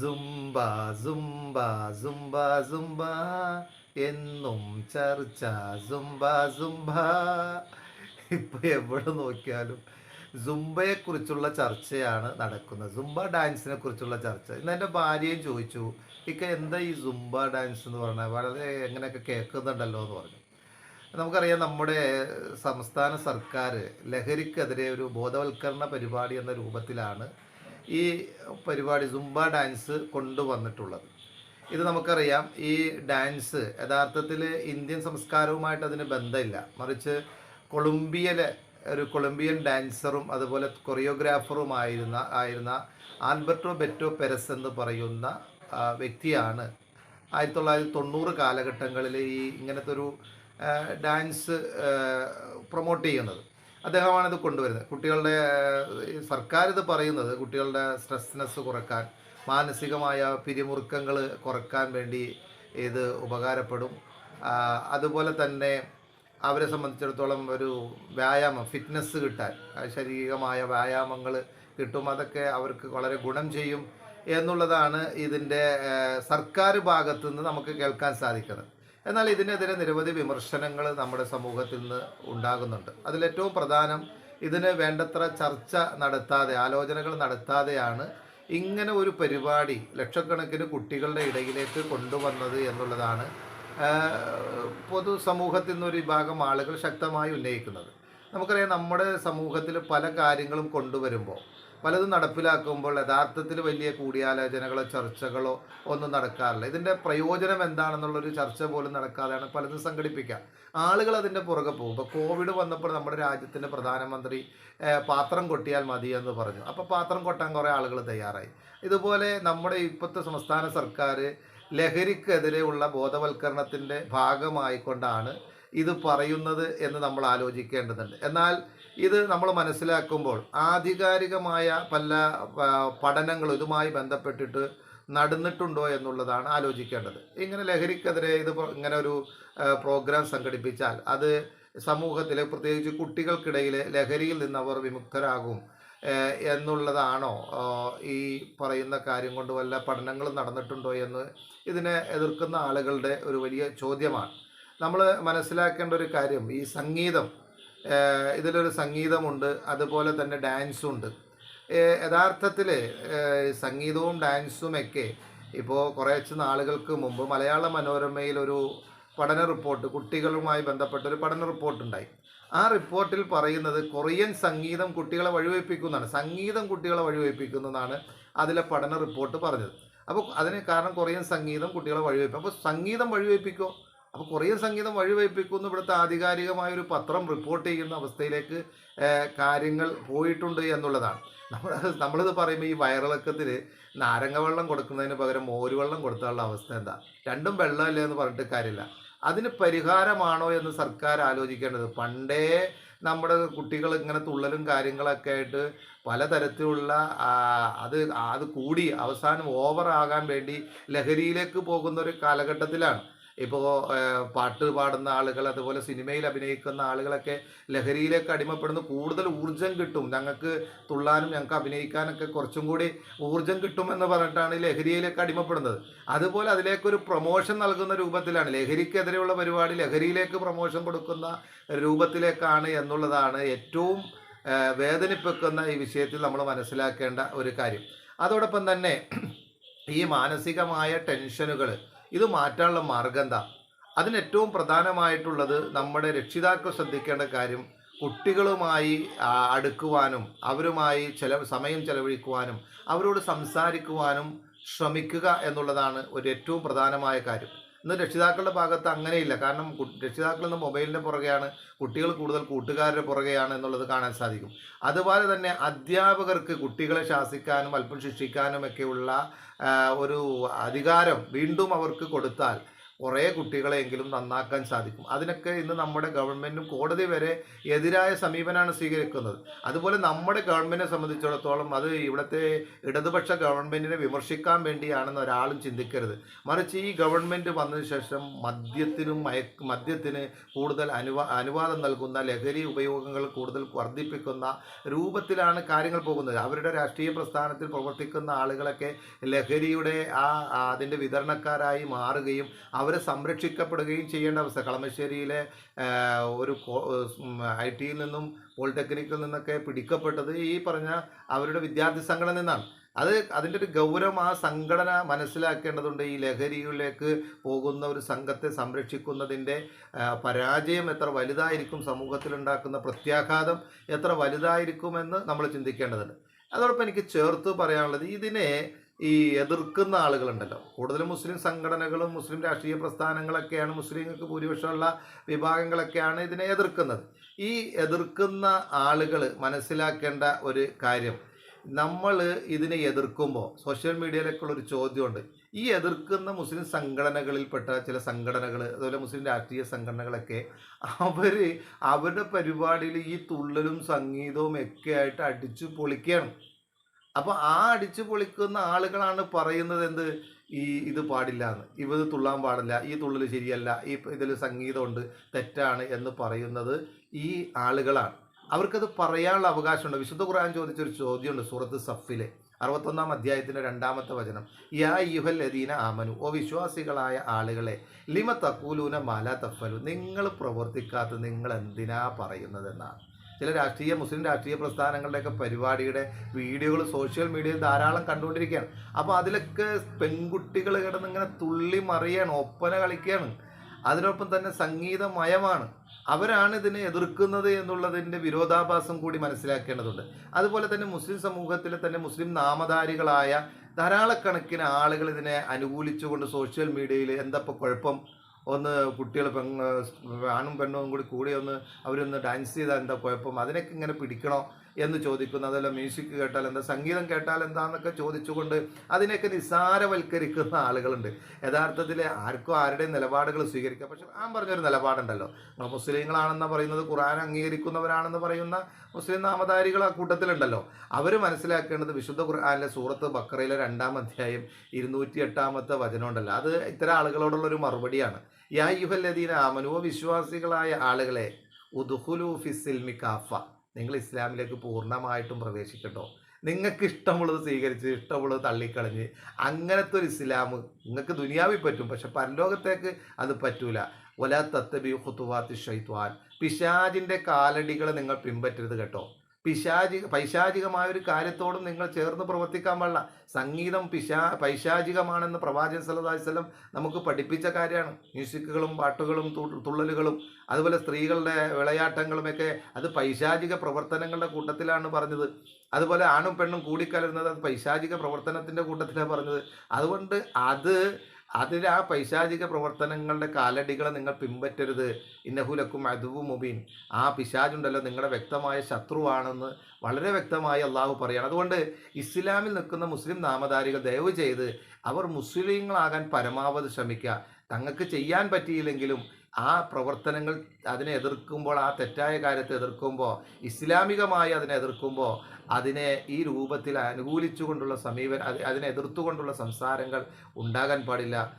Zumba Zumba Zumba Zumba എന്നും ചർച്ച. Zumba Zumba ഇപ്പൊ എവിടെ നോക്കിയാലും സുംബയെ കുറിച്ചുള്ള ചർച്ചയാണ് നടക്കുന്നത്. സുംബ ഡാൻസിനെ കുറിച്ചുള്ള ചർച്ച. ഇന്ന് എന്റെ ഭാര്യയും ചോദിച്ചു ഇക്ക എന്താ ഈ സുംബ ഡാൻസ് എന്ന് പറഞ്ഞാൽ വളരെ എങ്ങനെയൊക്കെ കേൾക്കുന്നുണ്ടല്ലോ എന്ന് പറഞ്ഞു. നമുക്കറിയാം നമ്മുടെ സംസ്ഥാന സർക്കാർ ലഹരിക്കെതിരെ ഒരു ബോധവൽക്കരണ പരിപാടി എന്ന രൂപത്തിലാണ് ഈ പരിപാടി സുംബ ഡാൻസ് കൊണ്ടുവന്നിട്ടുള്ളത്. ഇത് നമുക്കറിയാം ഈ ഡാൻസ് യഥാർത്ഥത്തിൽ ഇന്ത്യൻ സംസ്കാരവുമായിട്ട് അതിന് ബന്ധമില്ല. മറിച്ച് കൊളംബിയയിലെ ഒരു കൊളംബിയൻ ഡാൻസറും അതുപോലെ കൊറിയോഗ്രാഫറുമായിരുന്ന ആയിരുന്ന ആൽബർട്ടോ ബെറ്റോ പെരസ് എന്ന് പറയുന്ന വ്യക്തിയാണ്. ആയിരത്തി തൊള്ളായിരത്തി തൊണ്ണൂറ് കാലഘട്ടങ്ങളിൽ ഈ ഇങ്ങനത്തെ ഒരു ഡാൻസ് പ്രൊമോട്ട് ചെയ്യുന്നത്. അദ്ദേഹമാണ് ഇത് കൊണ്ടുവരുന്നത്. കുട്ടികളുടെ സർക്കാർ ഇത് പറയുന്നത് കുട്ടികളുടെ സ്ട്രെസ്നെസ് കുറയ്ക്കാൻ മാനസികമായ പിരിമുറുക്കങ്ങൾ കുറയ്ക്കാൻ വേണ്ടി ഇത് ഉപകാരപ്പെടും. അതുപോലെ തന്നെ അവരെ സംബന്ധിച്ചിടത്തോളം ഒരു വ്യായാമം ഫിറ്റ്നസ് കിട്ടാൻ ശാരീരികമായ വ്യായാമങ്ങൾ കിട്ടും. അതൊക്കെ അവർക്ക് വളരെ ഗുണം ചെയ്യും എന്നുള്ളതാണ് ഇതിന്റെ സർക്കാർ ഭാഗത്തു നിന്ന് നമുക്ക് കേൾക്കാൻ സാധിക്കുന്നത്. എന്നാൽ ഇതിനെതിരെ നിരവധി വിമർശനങ്ങൾ നമ്മുടെ സമൂഹത്തിൽ നിന്ന് ഉണ്ടാകുന്നുണ്ട്. അതിലേറ്റവും പ്രധാനം ഇതിന് വേണ്ടത്ര ചർച്ച നടത്താതെ ആലോചനകൾ നടത്താതെയാണ് ഇങ്ങനെ ഒരു പരിപാടി ലക്ഷക്കണക്കിന് കുട്ടികളുടെ ഇടയിലേക്ക് കൊണ്ടുവന്നത് എന്നുള്ളതാണ് പൊതുസമൂഹത്തിൽ നിന്നൊരു വിഭാഗം ആളുകൾ ശക്തമായി ഉന്നയിക്കുന്നത്. നമുക്കറിയാം നമ്മുടെ സമൂഹത്തിൽ പല കാര്യങ്ങളും കൊണ്ടുവരുമ്പോൾ പലതും നടപ്പിലാക്കുമ്പോൾ യഥാർത്ഥത്തിൽ വലിയ കൂടിയാലോചനകളോ ചർച്ചകളോ ഒന്നും നടക്കാറില്ല. ഇതിന്റെ പ്രയോജനം എന്താണെന്നുള്ളൊരു ചർച്ച പോലും നടക്കാതെയാണ് പലതും സംഘടിപ്പിക്കുക. ആളുകൾ അതിന്റെ പുറകെ പോകും. ഇപ്പോൾ കോവിഡ് വന്നപ്പോൾ നമ്മുടെ രാജ്യത്തിന്റെ പ്രധാനമന്ത്രി പാത്രം കൊട്ടിയാൽ മതി എന്ന് പറഞ്ഞു. അപ്പോൾ പാത്രം കൊട്ടാൻ കുറേ ആളുകൾ തയ്യാറായി. ഇതുപോലെ നമ്മുടെ ഇപ്പോഴത്തെ സംസ്ഥാന സർക്കാർ ലഹരിക്കെതിരെയുള്ള ബോധവൽക്കരണത്തിന്റെ ഭാഗമായിക്കൊണ്ടാണ് ഇത് പറയുന്നത് എന്ന് നമ്മൾ ആലോചിക്കേണ്ടതുണ്ട്. എന്നാൽ ഇത് നമ്മൾ മനസ്സിലാക്കുമ്പോൾ ആധികാരികമായ പല പഠനങ്ങളും ഇതുമായി ബന്ധപ്പെട്ടിട്ട് നടന്നിട്ടുണ്ടോ എന്നുള്ളതാണ് ആലോചിക്കേണ്ടത്. ഇങ്ങനെ ലഹരിക്കെതിരെ ഇത് ഇങ്ങനെ ഒരു പ്രോഗ്രാം സംഘടിപ്പിച്ചാൽ അത് സമൂഹത്തിലെ പ്രത്യേകിച്ച് കുട്ടികൾക്കിടയിൽ ലഹരിയിൽ നിന്ന് അവർ വിമുക്തരാകും എന്നുള്ളതാണോ ഈ പറയുന്ന കാര്യം കൊണ്ട് വല്ല പഠനങ്ങളും നടന്നിട്ടുണ്ടോ എന്ന് ഇതിനെ എതിർക്കുന്ന ആളുകളുടെ ഒരു വലിയ ചോദ്യമാണ്. നമ്മൾ മനസ്സിലാക്കേണ്ട ഒരു കാര്യം ഈ സംഗീതം ഇതിലൊരു സംഗീതമുണ്ട് അതുപോലെ തന്നെ ഡാൻസും ഉണ്ട് യഥാർത്ഥത്തിൽ സംഗീതവും ഡാൻസും ഒക്കെ ഇപ്പോൾ കുറച്ച് നാളുകൾക്ക് മുമ്പ് മലയാള മനോരമയിൽ ഒരു പഠന റിപ്പോർട്ട് കുട്ടികളുമായി ബന്ധപ്പെട്ട ഒരു പഠന റിപ്പോർട്ടുണ്ടായി. ആ റിപ്പോർട്ടിൽ പറയുന്നത് കൊറിയൻ സംഗീതം കുട്ടികളെ വഴിവെപ്പിക്കുന്നതാണ് സംഗീതം കുട്ടികളെ വഴിവെപ്പിക്കുന്നതാണ് അതിലെ പഠന റിപ്പോർട്ട് പറഞ്ഞത്. അപ്പോൾ അതിന് കാരണം കൊറിയൻ സംഗീതം കുട്ടികളെ വഴിവെപ്പിക്കും അപ്പോൾ സംഗീതം വഴിവെപ്പിക്കോ? അപ്പോൾ കൊറിയൻ സംഗീതം വഴിവയ്പ്പിക്കുന്നു. ഇവിടുത്തെ ആധികാരികമായ ഒരു പത്രം റിപ്പോർട്ട് ചെയ്യുന്ന അവസ്ഥയിലേക്ക് കാര്യങ്ങൾ പോയിട്ടുണ്ട് എന്നുള്ളതാണ്. നമ്മൾ നമ്മളിത് പറയുമ്പോൾ ഈ വയറിളക്കത്തിൽ നാരങ്ങ വെള്ളം കൊടുക്കുന്നതിന് പകരം മോര് വെള്ളം കൊടുത്താലുള്ള അവസ്ഥ എന്താ? രണ്ടും വെള്ളമല്ലേ എന്ന് പറഞ്ഞിട്ട് കാര്യമില്ല. അതിന് പരിഹാരമാണോ എന്ന് സർക്കാർ ആലോചിക്കേണ്ടത്. പണ്ടേ നമ്മുടെ കുട്ടികൾ ഇങ്ങനെ തുള്ളലും കാര്യങ്ങളൊക്കെ ആയിട്ട് പലതരത്തിലുള്ള അത് അത് കൂടി അവസാനം ഓവറാകാൻ വേണ്ടി ലഹരിയിലേക്ക് പോകുന്ന ഒരു കാലഘട്ടത്തിലാണ്. ഇപ്പോൾ പാട്ട് പാടുന്ന ആളുകൾ അതുപോലെ സിനിമയിൽ അഭിനയിക്കുന്ന ആളുകളൊക്കെ ലഹരിയിലേക്ക് അടിമപ്പെടുന്ന. കൂടുതൽ ഊർജം കിട്ടും. ഞങ്ങൾക്ക് തുള്ളാനും ഞങ്ങൾക്ക് അഭിനയിക്കാനൊക്കെ കുറച്ചും കൂടി ഊർജം കിട്ടുമെന്ന് പറഞ്ഞിട്ടാണ് ലഹരിയിലേക്ക് അടിമപ്പെടുന്നത്. അതുപോലെ അതിലേക്കൊരു പ്രൊമോഷൻ നൽകുന്ന രൂപത്തിലാണ്. ലഹരിക്കെതിരെയുള്ള പരിപാടി ലഹരിയിലേക്ക് പ്രൊമോഷൻ കൊടുക്കുന്ന രൂപത്തിലേക്കാണ് എന്നുള്ളതാണ് ഏറ്റവും വേദനിപ്പിക്കുന്ന ഈ വിഷയത്തിൽ നമ്മൾ മനസ്സിലാക്കേണ്ട ഒരു കാര്യം. അതോടൊപ്പം തന്നെ ഈ മാനസികമായ ടെൻഷനുകൾ ഇത് മാറ്റാനുള്ള മാർഗം എന്താ? അതിന് ഏറ്റവും പ്രധാനമായിട്ടുള്ളത് നമ്മുടെ രക്ഷിതാക്കൾ ശ്രദ്ധിക്കേണ്ട കാര്യം കുട്ടികളുമായി അടുക്കുവാനും അവരുമായി ചില സമയം ചെലവഴിക്കുവാനും അവരോട് സംസാരിക്കുവാനും ശ്രമിക്കുക എന്നുള്ളതാണ് ഒരു ഏറ്റവും പ്രധാനമായ കാര്യം. ഇന്ന് രക്ഷിതാക്കളുടെ ഭാഗത്ത് അങ്ങനെയില്ല. കാരണം രക്ഷിതാക്കൾ ഇന്ന് മൊബൈലിന്റെ പുറകെയാണ് കുട്ടികൾ കൂടുതൽ കൂട്ടുകാരുടെ പുറകെയാണ് എന്നുള്ളത് കാണാൻ സാധിക്കും. അതുപോലെ തന്നെ അധ്യാപകർക്ക് കുട്ടികളെ ശാസിക്കാനും അല്പം ശിക്ഷിക്കാനും ഒക്കെയുള്ള ഒരു അധികാരം വീണ്ടും അവർക്ക് കൊടുത്താൽ കുറേ കുട്ടികളെങ്കിലും നന്നാക്കാൻ സാധിക്കും. അതിനൊക്കെ ഇന്ന് നമ്മുടെ ഗവൺമെന്റും കോടതി വരെ എതിരായ സമീപനമാണ് സ്വീകരിക്കുന്നത്. അതുപോലെ നമ്മുടെ ഗവൺമെന്റിനെ സംബന്ധിച്ചിടത്തോളം അത് ഇവിടുത്തെ ഇടതുപക്ഷ ഗവൺമെന്റിനെ വിമർശിക്കാൻ വേണ്ടിയാണെന്ന് ഒരാളും ചിന്തിക്കരുത്. മറിച്ച് ഈ ഗവൺമെന്റ് വന്നതിന് ശേഷം മദ്യത്തിനും മയക്ക് മദ്യത്തിന് കൂടുതൽ അനുവാ അനുവാദം നൽകുന്ന ലഹരി ഉപയോഗങ്ങൾ കൂടുതൽ വർദ്ധിപ്പിക്കുന്ന രൂപത്തിലാണ് കാര്യങ്ങൾ പോകുന്നത്. അവരുടെ രാഷ്ട്രീയ പ്രസ്ഥാനത്തിൽ പ്രവർത്തിക്കുന്ന ആളുകളൊക്കെ ലഹരിയുടെ ആ അതിന്റെ വിതരണക്കാരായി മാറുകയും അവരെ സംരക്ഷിക്കപ്പെടുകയും ചെയ്യേണ്ട അവസ്ഥ. കളമശ്ശേരിയിലെ ഒരു ഐ ടിയിൽ നിന്നും പോളിടെക്നിക്കിൽ നിന്നൊക്കെ പിടിക്കപ്പെട്ടത് ഈ പറഞ്ഞ അവരുടെ വിദ്യാർത്ഥി സംഘടന നിന്നാണ്. അത് അതിന്റെ ഒരു ഗൗരവം ആ സംഘടന മനസ്സിലാക്കേണ്ടതുണ്ട്. ഈ ലഹരിയിലേക്ക് പോകുന്ന ഒരു സംഘത്തെ സംരക്ഷിക്കുന്നതിന്റെ പരാജയം എത്ര വലുതായിരിക്കും സമൂഹത്തിലുണ്ടാക്കുന്ന പ്രത്യാഘാതം എത്ര വലുതായിരിക്കുമെന്ന് നമ്മൾ ചിന്തിക്കേണ്ടതുണ്ട്. അതോടൊപ്പം എനിക്ക് ചേർത്ത് പറയാനുള്ളത് ഇതിനെ ഈ എതിർക്കുന്ന ആളുകളുണ്ടല്ലോ. കൂടുതലും മുസ്ലിം സംഘടനകളും മുസ്ലിം രാഷ്ട്രീയ പ്രസ്ഥാനങ്ങളൊക്കെയാണ് മുസ്ലിങ്ങൾക്ക് ഭൂരിപക്ഷമുള്ള വിഭാഗങ്ങളൊക്കെയാണ് ഇതിനെ എതിർക്കുന്നത്. ഈ എതിർക്കുന്ന ആളുകൾ മനസ്സിലാക്കേണ്ട ഒരു കാര്യം നമ്മൾ ഇതിനെ എതിർക്കുമ്പോൾ സോഷ്യൽ മീഡിയയിലൊക്കെ ഒരു ചോദ്യമുണ്ട്. ഈ എതിർക്കുന്ന മുസ്ലിം സംഘടനകളിൽപ്പെട്ട ചില സംഘടനകൾ അതുപോലെ മുസ്ലിം രാഷ്ട്രീയ സംഘടനകളൊക്കെ അവർ അവരുടെ പരിപാടിയിൽ ഈ തുള്ളലും സംഗീതവും ഒക്കെ ആയിട്ട് അടിച്ചു പൊളിക്കുകയാണ് അപ്പോൾ ആ അടിച്ചു പൊളിക്കുന്ന ആളുകളാണ് പറയുന്നത് എന്ത്? ഈ ഇത് പാടില്ല എന്ന് ഇവത് തുള്ളാൻ പാടില്ല. ഈ തുള്ളൽ ശരിയല്ല. ഈ ഇതിൽ സംഗീതമുണ്ട്. തെറ്റാണ് എന്ന് പറയുന്നത് ഈ ആളുകളാണ്. അവർക്കത് പറയാനുള്ള അവകാശമുണ്ട്. വിശുദ്ധ ഖുർആൻ ചോദിച്ചൊരു ചോദ്യമുണ്ട് സൂറത്ത് സഫിലെ. അറുപത്തൊന്നാം അധ്യായത്തിന്റെ രണ്ടാമത്തെ വചനം. യാ യുഹൽ ലദീന ആമനു. ഓ വിശ്വാസികളായ ആളുകളെ ലിമ തക്കൂലൂന മാല തഫലു. നിങ്ങൾ പ്രവർത്തിക്കാത്ത നിങ്ങൾ എന്തിനാ പറയുന്നതെന്നാണ്. ചില രാഷ്ട്രീയ മുസ്ലിം രാഷ്ട്രീയ പ്രസ്ഥാനങ്ങളുടെയൊക്കെ പരിപാടിയുടെ വീഡിയോകൾ സോഷ്യൽ മീഡിയയിൽ ധാരാളം കണ്ടുകൊണ്ടിരിക്കുകയാണ്. അപ്പോൾ അതിലൊക്കെ പെൺകുട്ടികൾ കിടന്ന് ഇങ്ങനെ തുള്ളി മറിയാണ് ഒപ്പന കളിക്കുകയാണ്. അതിനൊപ്പം തന്നെ സംഗീതമയമാണ് അവരാണ് ഇതിനെ എതിർക്കുന്നത് എന്നുള്ളതിന്റെ വിരോധാഭാസം കൂടി മനസ്സിലാക്കേണ്ടതുണ്ട്. അതുപോലെ തന്നെ മുസ്ലിം സമൂഹത്തിലെ തന്നെ മുസ്ലിം നാമധാരികളായ ധാരാളക്കണക്കിന് ആളുകൾ ഇതിനെ അനുകൂലിച്ചുകൊണ്ട് സോഷ്യൽ മീഡിയയിൽ എന്തപ്പോൾ കുഴപ്പം? ഒന്ന് കുട്ടികൾ പെൺ ആണും പെണ്ണും കൂടി കൂടി ഒന്ന് അവരൊന്ന് ഡാൻസ് ചെയ്താൽ എന്താ കുഴപ്പം? അതിനൊക്കെ ഇങ്ങനെ പിടിക്കണോ? എന്ന് ചോദിക്കുന്നു. അതല്ല മ്യൂസിക് കേട്ടാൽ എന്താ? സംഗീതം കേട്ടാൽ എന്താന്നൊക്കെ ചോദിച്ചുകൊണ്ട് അതിനെയൊക്കെ നിസ്സാരവൽക്കരിക്കുന്ന ആളുകളുണ്ട്. യഥാർത്ഥത്തിൽ ആർക്കും ആരുടെയും നിലപാടുകൾ സ്വീകരിക്കുക പക്ഷെ ഞാൻ പറഞ്ഞൊരു നിലപാടുണ്ടല്ലോ. മുസ്ലിങ്ങളാണെന്ന് പറയുന്നത് ഖുറാൻ അംഗീകരിക്കുന്നവരാണെന്ന് പറയുന്ന മുസ്ലിം നാമധാരികൾ ആ കൂട്ടത്തിലുണ്ടല്ലോ. അവർ മനസ്സിലാക്കേണ്ടത് വിശുദ്ധ ഖുർആാനിലെ സൂറത്ത് ബക്കറയിലെ രണ്ടാം അധ്യായം ഇരുന്നൂറ്റി എട്ടാമത്തെ വചനമുണ്ടല്ലോ. അത് ഇത്തരം ആളുകളോടുള്ളൊരു മറുപടിയാണ്. യാ യുഹല്ലദീന ആമനുവോ വിശ്വാസികളായ ആളുകളെ ഉദുഹുലു ഫിസിൽമി കാഫ നിങ്ങൾ ഇസ്ലാമിലേക്ക് പൂർണമായിട്ടും പ്രവേശിക്കട്ടോ. നിങ്ങൾക്ക് ഇഷ്ടമുള്ളത് സ്വീകരിച്ച് ഇഷ്ടമുള്ളത് തള്ളിക്കളഞ്ഞ് അങ്ങനത്തെ ഒരു ഇസ്ലാം നിങ്ങൾക്ക് ദുനിയാവിൽ പറ്റും. പക്ഷെ പരലോകത്തേക്ക് അത് പറ്റൂല. ഒലാ തത്തബി ഹുത്തുവാത്തി ഷൈത്വാൻ പിശാജിന്റെ കാലടികൾ നിങ്ങൾ പിൻപറ്റരുത് കേട്ടോ. പിശാചി പൈശാചികമായ ഒരു കാര്യത്തോടും നിങ്ങൾ ചേർന്ന് പ്രവർത്തിക്കാൻ പാടില്ല. സംഗീതം പിശാ പൈശാചികമാണെന്ന് പ്രവാചകൻ അലൈഹി നമുക്ക് പഠിപ്പിച്ച കാര്യമാണ്. മ്യൂസിക്കുകളും പാട്ടുകളും തുള്ളലുകളും അതുപോലെ സ്ത്രീകളുടെ വിളയാട്ടങ്ങളുമൊക്കെ അത് പൈശാചിക പ്രവർത്തനങ്ങളുടെ കൂട്ടത്തിലാണ് പറഞ്ഞത്. അതുപോലെ ആണും പെണ്ണും കൂടിക്കലരുന്നത് അത് പൈശാചിക പ്രവർത്തനത്തിന്റെ കൂട്ടത്തിലാണ് പറഞ്ഞത്. അതുകൊണ്ട് അത് അതിൽ ആ പൈശാചിക പ്രവർത്തനങ്ങളുടെ കാലടികളെ നിങ്ങൾ പിൻപറ്റരുത്. ഇന്നഹുലക്കും അതുവു മുബീൻ. ആ പിശാജുണ്ടല്ലോ നിങ്ങളുടെ വ്യക്തമായ ശത്രുവാണെന്ന് വളരെ വ്യക്തമായി അള്ളാഹു പറയാണ്. അതുകൊണ്ട് ഇസ്ലാമിൽ നിൽക്കുന്ന മുസ്ലിം നാമധാരികൾ ദയവ് ചെയ്ത് അവർ മുസ്ലിങ്ങളാകാൻ പരമാവധി ശ്രമിക്കുക. തങ്ങൾക്ക് ചെയ്യാൻ പറ്റിയില്ലെങ്കിലും ആ പ്രവർത്തനങ്ങൾ അതിനെ എതിർക്കുമ്പോൾ ആ തെറ്റായ കാര്യത്തെ എതിർക്കുമ്പോൾ ഇസ്ലാമികമായി അതിനെ എതിർക്കുമ്പോൾ അതിനെ ഈ രൂപത്തിൽ അനുകൂലിച്ചുകൊണ്ടുള്ള സമീപനം അത് അതിനെ എതിർത്തുകൊണ്ടുള്ള സംസാരങ്ങൾ ഉണ്ടാകാൻ പാടില്ല.